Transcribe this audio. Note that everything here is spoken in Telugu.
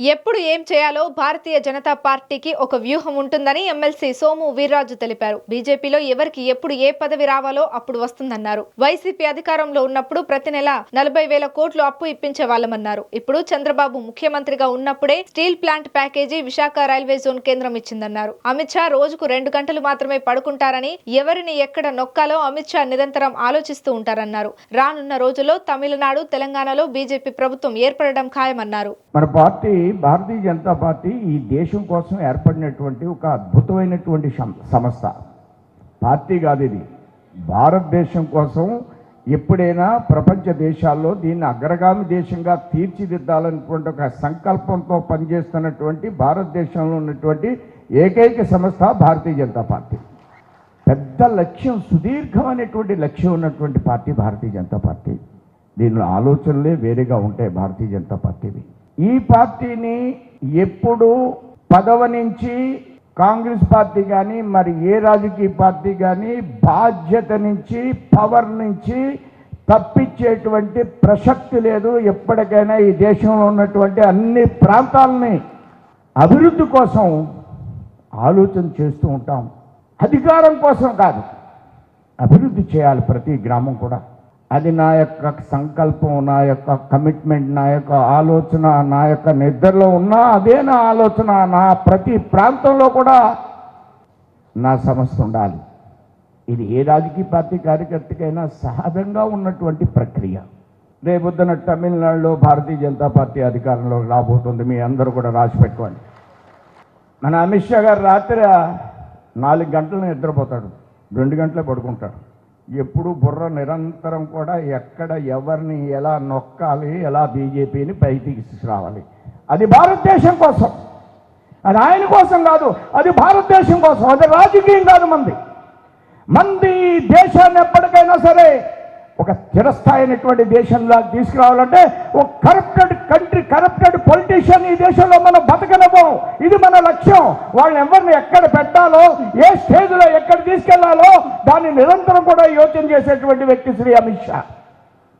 ఎప్పుడు ఏం చేయాలో భారతీయ జనతా పార్టీకి ఒక వ్యూహం ఉంటుందని ఎమ్మెల్సీ సోము వీర్రాజు తెలిపారు. బీజేపీలో ఎవరికి ఎప్పుడు ఏ పదవి రావాలో అప్పుడు వస్తుందన్నారు. వైసీపీ అధికారంలో ఉన్నప్పుడు ప్రతి నెల నలభై వేల కోట్లు అప్పు ఇప్పించే వాళ్ళమన్నారు. ఇప్పుడు చంద్రబాబు ముఖ్యమంత్రిగా ఉన్నప్పుడే steel plant package Visakha railway zone కేంద్రం ఇచ్చిందన్నారు. అమిత్ షా రోజుకు రెండు గంటలు మాత్రమే పడుకుంటారని ఎవరిని ఎక్కడ నొక్కాలో అమిత్ షా నిరంతరం ఆలోచిస్తూ ఉంటారన్నారు. రానున్న రోజుల్లో తమిళనాడు తెలంగాణలో బీజేపీ ప్రభుత్వం ఏర్పడడం ఖాయమన్నారు. మన పార్టీ భారతీయ జనతా పార్టీ ఈ దేశం కోసం ఏర్పడినటువంటి ఒక అద్భుతమైనటువంటి సం- సంస్థ. పార్టీ కాదు ఇది. భారతదేశం కోసం ఎప్పుడైనా ప్రపంచ దేశాల్లో దీన్ని అగ్రగామి దేశంగా తీర్చిదిద్దాలన్నటువంటి ఒక సంకల్పంతో పనిచేస్తున్నటువంటి భారతదేశంలో ఉన్నటువంటి ఏకైక సంస్థ భారతీయ జనతా పార్టీ. పెద్ద లక్ష్యం సుదీర్ఘమైనటువంటి లక్ష్యం ఉన్నటువంటి పార్టీ భారతీయ జనతా పార్టీ. దీనిలో ఆలోచనలే వేరేగా ఉంటాయి భారతీయ జనతా పార్టీవి. ఈ పార్టీని ఎప్పుడు పదవ నుంచి కాంగ్రెస్ పార్టీ కానీ మరి ఏ రాజకీయ పార్టీ కానీ బాధ్యత నుంచి పవర్ నుంచి తప్పించేటువంటి ప్రసక్తి లేదు. ఎప్పటికైనా ఈ దేశంలో ఉన్నటువంటి అన్ని ప్రాంతాలని అభివృద్ధి కోసం ఆలోచన చేస్తూ ఉంటాం. అధికారం కోసం కాదు అభివృద్ధి చేయాలి ప్రతి గ్రామం కూడా. అది నా యొక్క సంకల్పం నా యొక్క కమిట్మెంట్ నా యొక్క ఆలోచన నా యొక్క నిద్రలో ఉన్న అదే నా ఆలోచన నా ప్రతి ప్రాంతంలో కూడా నా సమస్య ఉండాలి. ఇది ఏ రాజకీయ పార్టీ కార్యకర్తకైనా సహజంగా ఉన్నటువంటి ప్రక్రియ. రేపొద్దున తమిళనాడులో భారతీయ జనతా పార్టీ అధికారంలో రాబోతుంది. మీ అందరూ కూడా రాసి పెట్టుకోండి. మన అమిత్ షా గారు రాత్రి నాలుగు గంటలు నిద్రపోతాడు. రెండు గంటలే పడుకుంటాడు. ఎప్పుడు బుర్ర నిరంతరం కూడా ఎక్కడ ఎవరిని ఎలా నొక్కాలి ఎలా బీజేపీని పైకి తీసుకురావాలి. అది భారతదేశం కోసం. అది ఆయన కోసం కాదు అది భారతదేశం కోసం. అది రాజకీయం కాదు మంది. మంది దేశాన్ని ఎప్పటికైనా సరే ఒక స్థిరస్థాయినటువంటి దేశంలా తీసుకురావాలంటే ఒక కరప్టెడ్ కంట్రీ కరప్టెడ్ పొలిటీషియన్ ఈ దేశంలో మనం బతకనము ఇది మన లక్ష్యం. వాళ్ళని ఎవరిని ఎక్కడ పెట్టాలో ఏ స్టేజ్లో ఎక్కడ తీసుకెళ్ళాలో దాన్ని నిరంతరం కూడా యోచన చేసేటువంటి వ్యక్తి శ్రీ అమిత్ షా.